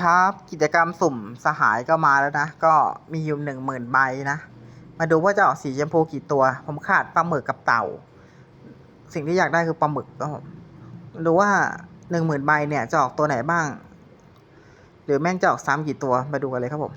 ครับ กิจกรรมสุ่มสหายก็มาแล้วนะ ก็มีอยู่หนึ่งหมื่นใบนะ มาดูว่าจะออกสีชมพูกี่ตัว ผมขาดปลาหมึกกับเต่า สิ่งที่อยากได้คือปลาหมึกก็ดูว่าหนึ่งหมื่นใบเนี่ยจะออกตัวไหนบ้าง หรือแม่งจะออกซ้ำกี่ตัวมาดูกันเลยครับผม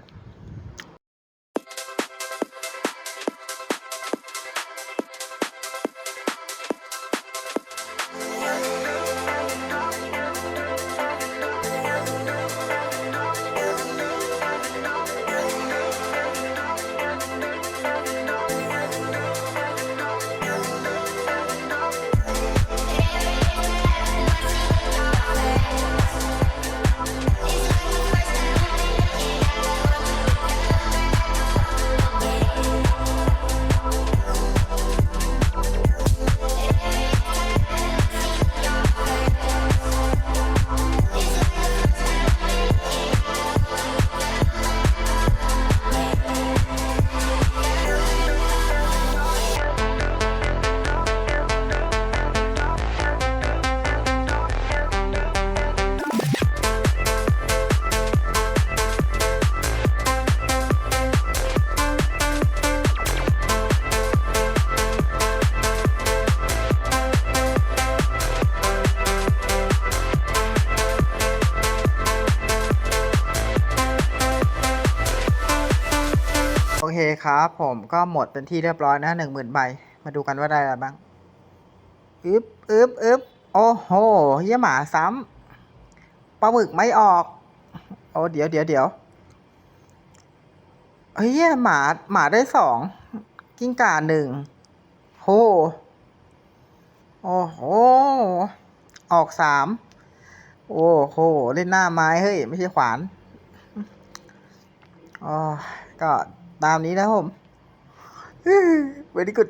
เคครับผมก็หมดเป็นที่เรียบร้อยนะหนึ่งหมื่นใบ มาดูกันว่าได้อะไรบ้างอึบอึบอึบโอ้โหเยี่ยหมาซ้ำปลาหมึกไม่ออก โอ้เดี๋ยวเดี๋ยวเดี๋ยวเฮ้ยหมาหมาได้สองกิ้งก่าหนึ่งโหโอ้โห ออกสามโอ้โห เล่นหน้าไม้เฮ้ย ไม่ใช่ขวานอ๋อก็ ตามนี้นะครับผมเวดีกุด